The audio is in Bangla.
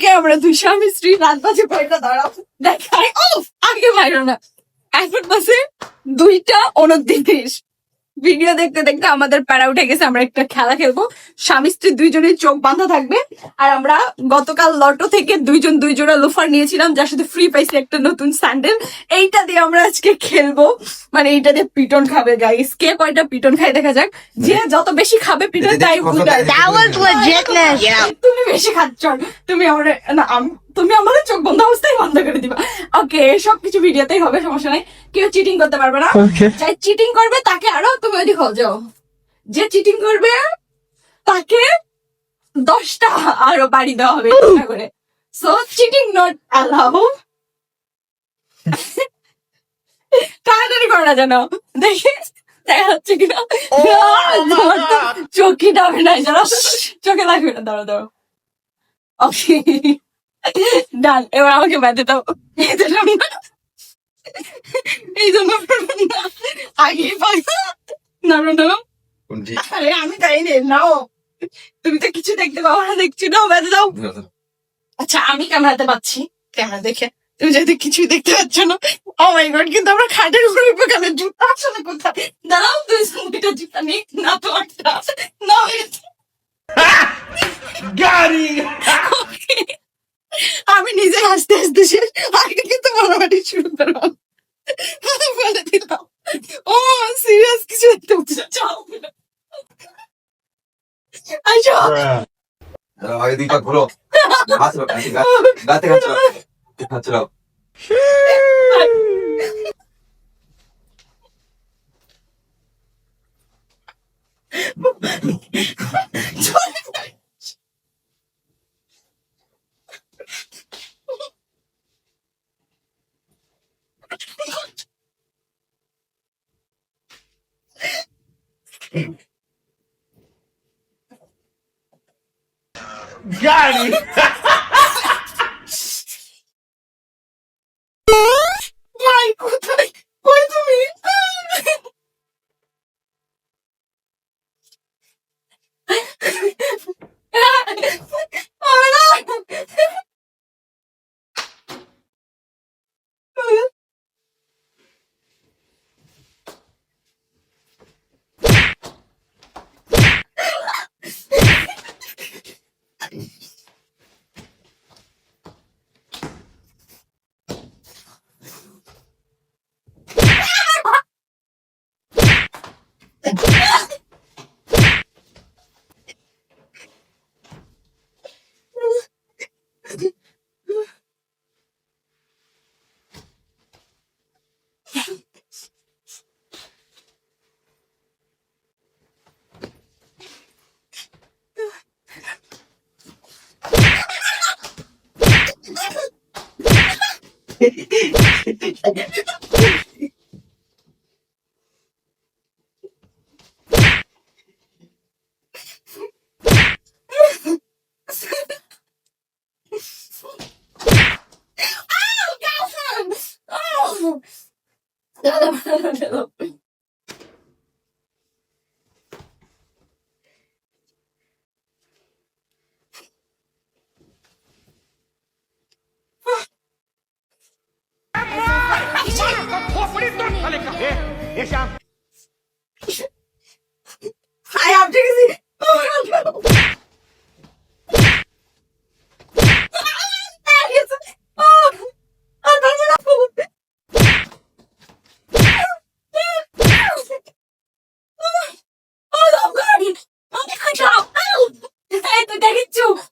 আমরা দুই স্বামী স্ত্রী রাত বাজে কয়টা? দাঁড়াও, দেখাই। ও আগে বাইরো না। এখন বাসে দুইটা উনত্রিশ। ভিডিও দেখতে দেখতে আমাদের প্যারা উঠে গেছে আমরা একটা খেলা খেলব। স্বামী স্ত্রী দুইজনের চোখ বাঁধা থাকবে আর আমরা গতকাল লটো থেকে দুইজন দুই জোড়া লোফার নিয়েছিলাম যার সাথে ফ্রি পাইছি একটা নতুন স্যান্ডেল। এইটা দিয়ে আমরা আজকে খেলব। মানে এইটা দিয়ে পিটন খাবে গাইস কে কয়টা পিটন খাই দেখা যাক। যে যত বেশি খাবে পিটন তাই. তুমি বেশি খাচ্ছ তুমি আমার না তুমি আমাদের চোখ বন্ধ অবস্থায় বন্ধ করে দিবা। ওকে সবকিছু ভিডিওতেই হবে সমস্যা নাই। কেউ চিটিং করতে পারবে না। যাই চিটিং করবে তাকে আরও তুমি ওইদিকে হয়ে যাও। যে চিটিং করবে তাকে দশটা আরও বাড়ি দেওয়া হবে করে। সো চিটিং নট অ্যালাউ তাড়াতাড়ি করো না জানো। দেখে দেখা যাচ্ছে কিনা। তোমার তো ডাবে না জানো। চোখে লাগবে না দাঁড়ো দাঁড়ো ওকে ডান এবার আমাকে বেঁধে দাও। এই জন্য না। আগে নাড়ো নাড়ো আরে আমি তাই রে নাও। তুমি তো কিছু দেখতে পাবো না দেখছি নাও বেঁধে দাও। আচ্ছা আমি ক্যামেরাতে পাচ্ছি। ক্যামেরা দেখে। তুমি যদি কিছুই দেখতে পাচ্ছ না ও মাই গড কিন্তু আমরা খাটের উপরে উঠবো কেন জুতা আসলে কোথায়? দাঁড়াও তুই স্কুটিটা জুতা নিয়ে না তো না গাড়ি. আমি নিজে হাসতে হাসতে শেষ আগে কিন্তু মারামারি শুরু করলাম। বলে দিলাম ও সিরিয়াস কিছু না। যাও। আসো। আগে দুই পা ঘুরো। চালাও। গাড়ি ভাই কোথায় oh, God! Oh! No, no, no, no. I have to. Oh god. Ah, yes. Oh, Oh, I'm. Oh, good job. Oh, I have to. All right.